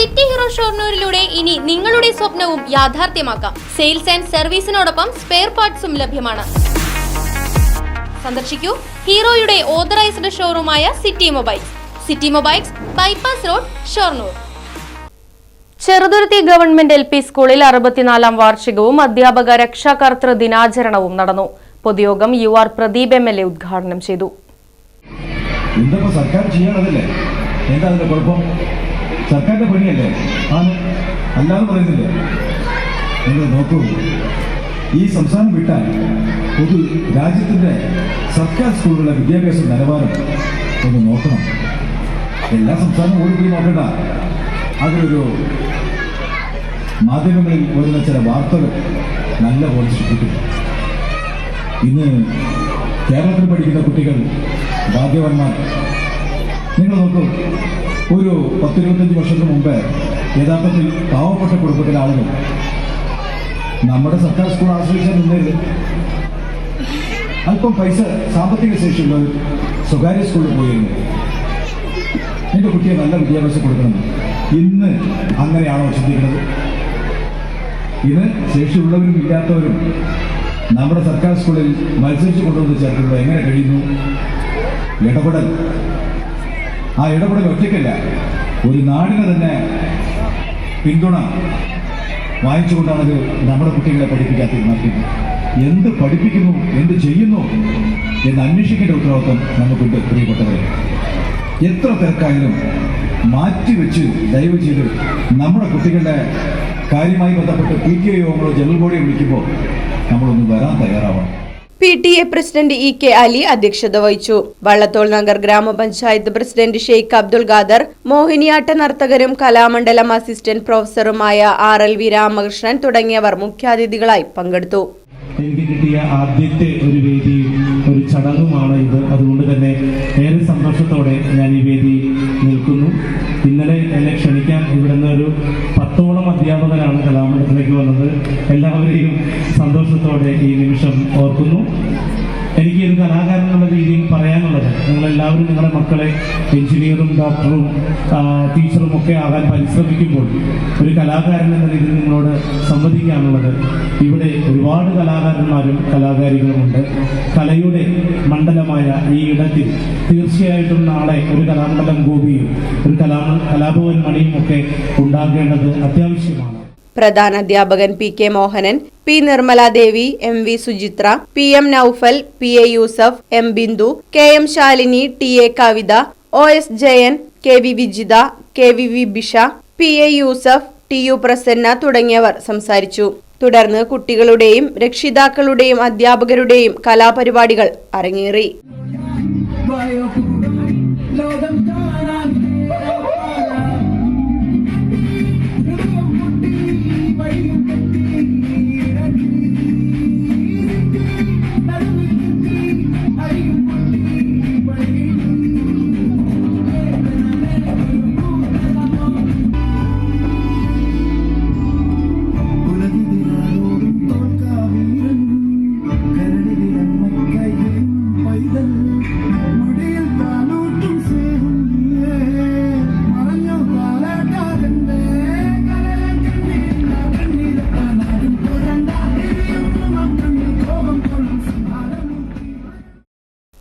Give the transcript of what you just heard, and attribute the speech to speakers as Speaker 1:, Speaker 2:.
Speaker 1: City hero ഷോർണൂരിലൂടെ ഇനി നിങ്ങളുടെ സ്വപ്നവും യാഥാർത്ഥ്യമാക്കാം. സെയിൽസ് ആൻഡ് സർവീസിനോടൊപ്പം സ്പെയർ പാർട്സും ലഭ്യമാണ്. സന്ദർശിക്കൂ ഹീറോയുടെ authorised ഷോറൂമായ city mobiles. City mobiles bypass road Shoranur.
Speaker 2: Cheruthuruthy government L P സ്കൂളിൽ അറുപത്തിനാലാം വാർഷികവും അധ്യാപക രക്ഷാകർത്തൃ ദിനാചരണവും നടന്നു. പൊതുയോഗം U R Pradeep M L A ഉദ്ഘാടനം ചെയ്തു.
Speaker 3: സർക്കാരിന്റെ പണിയല്ലേ? ആണ്. അല്ലാതെ പറയുന്നില്ല? നിങ്ങൾ നോക്കൂ. ഈ സംസ്ഥാനം വിട്ടാൽ പൊതു രാജ്യത്തിന്റെ സർക്കാർ സ്കൂളുകളുടെ വിദ്യാഭ്യാസ നിലവാരം ഒന്ന് നോക്കണം. എല്ലാ സംസ്ഥാനവും ഓടിപ്പോയി നോക്കണ്ട. അതിലൊരു മാധ്യമങ്ങളിൽ വരുന്ന ചില വാർത്തകൾ നല്ല പോലെ സൃഷ്ടിക്കും ഇന്ന് കേരളത്തിൽ പഠിക്കുന്ന കുട്ടികൾ ഭാഗ്യവാന്മാർ നിങ്ങൾ നോക്കൂ. ഒരു പത്തിരുപത്തഞ്ച് വർഷത്തിന് മുമ്പ് യഥാർത്ഥത്തിൽ പാവപ്പെട്ട കുടുംബത്തിലെ ആളുകൾ നമ്മുടെ സർക്കാർ സ്കൂൾ ആശ്രയിച്ചാൽ നിന്നേത് അല്പം പൈസ സാമ്പത്തിക ശേഷിയുള്ളവർ സ്വകാര്യ സ്കൂളിൽ പോയിരുന്നു എന്റെ കുട്ടിയെ നല്ല വിദ്യാഭ്യാസം കൊടുക്കണം. ഇന്ന് അങ്ങനെയാണോ ചിന്തിക്കുന്നത്? ഇത് ശേഷിയുള്ളവരും ഇല്ലാത്തവരും നമ്മുടെ സർക്കാർ സ്കൂളിൽ മത്സരിച്ചു കൊണ്ടുവന്ന് ചേർക്കുന്നത് എങ്ങനെ കഴിയുന്നു? ഇടപെടൽ. ആ ഇടപെടൽ ഒറ്റയ്ക്കല്ല. ഒരു നാടിനെ തന്നെ പിന്തുണ വായിച്ചുകൊണ്ടാണ് ഇത് നമ്മുടെ കുട്ടികളെ പഠിപ്പിക്കാൻ തീരുമാനിക്കുന്നത്. എന്ത് പഠിപ്പിക്കുന്നു എന്ത് ചെയ്യുന്നു എന്ന് അന്വേഷിക്കേണ്ട ഉത്തരവാദിത്വം നമുക്കുണ്ട് പ്രിയപ്പെട്ടവരെ. എത്ര തിരക്കായാലും മാറ്റിവെച്ച് ദയവ് ചെയ്ത് നമ്മുടെ കുട്ടികളുടെ കാര്യമായി ബന്ധപ്പെട്ട് പി ഐ യോഗങ്ങളോ ജനറൽ ബോഡിയോ വിളിക്കുമ്പോൾ നമ്മളൊന്ന് വരാൻ
Speaker 4: P T A president E K Ali അധ്യക്ഷത വഹിച്ചു. വള്ളത്തോൾ നഗർ ഗ്രാമപഞ്ചായത്ത് പ്രസിഡന്റ് ഷെയ്ഖ് അബ്ദുൾ ഖാദർ മോഹിനിയാട്ട നർത്തകരും കലാമണ്ഡലം അസിസ്റ്റന്റ് പ്രൊഫസറുമായ ആർ എൽ വി രാമകൃഷ്ണൻ തുടങ്ങിയവർ മുഖ്യാതിഥികളായി പങ്കെടുത്തു.
Speaker 5: ആദ്യത്തെ ഒരു ഒരു ചടങ്ങുമാണ് ഇത്. അതുകൊണ്ട് തന്നെ ഏറെ സന്തോഷത്തോടെ ഞാൻ ഈ വേദി നിൽക്കുന്നു. ഇന്നലെ എന്നെ ഈ നിമിഷം ഓർക്കുന്നു. എനിക്ക് ഒരു കലാകാരൻ എന്നുള്ള രീതിയിൽ പറയാനുള്ളത്. നിങ്ങളെല്ലാവരും നിങ്ങളുടെ മക്കളെ എഞ്ചിനീയറും ഡോക്ടറും ടീച്ചറും ഒക്കെ ആകാൻ പരിശ്രമിക്കുമ്പോൾ ഒരു കലാകാരൻ എന്ന രീതിയിൽ നിങ്ങളോട് സംവദിക്കാനുള്ളത് ഇവിടെ ഒരുപാട് കലാകാരന്മാരും കലാകാരികളുമുണ്ട്. കലയുടെ മണ്ഡലമായ ഈ ഇടത്തിൽ തീർച്ചയായിട്ടും നാളെ ഒരു കലാമണ്ഡലം ഗോപിയും ഒരു കലാ കലാഭവൻ മണിയും ഒക്കെ ഉണ്ടാകേണ്ടത് അത്യാവശ്യമാണ്.
Speaker 4: പ്രധാന അധ്യാപകൻ P K Mohanan P Nirmaladevi M V Suchitra P M Naufal P A Yusuf M Bindu K M Shalini T A Kavitha O S Jayan K V Vijitha K V V Bisha P A Yusuf T U Prasanna തുടങ്ങിയവർ സംസാരിച്ചു. തുടർന്ന് കുട്ടികളുടെയും രക്ഷിതാക്കളുടെയും അധ്യാപകരുടെയും കലാപരിപാടികൾ അരങ്ങേറി.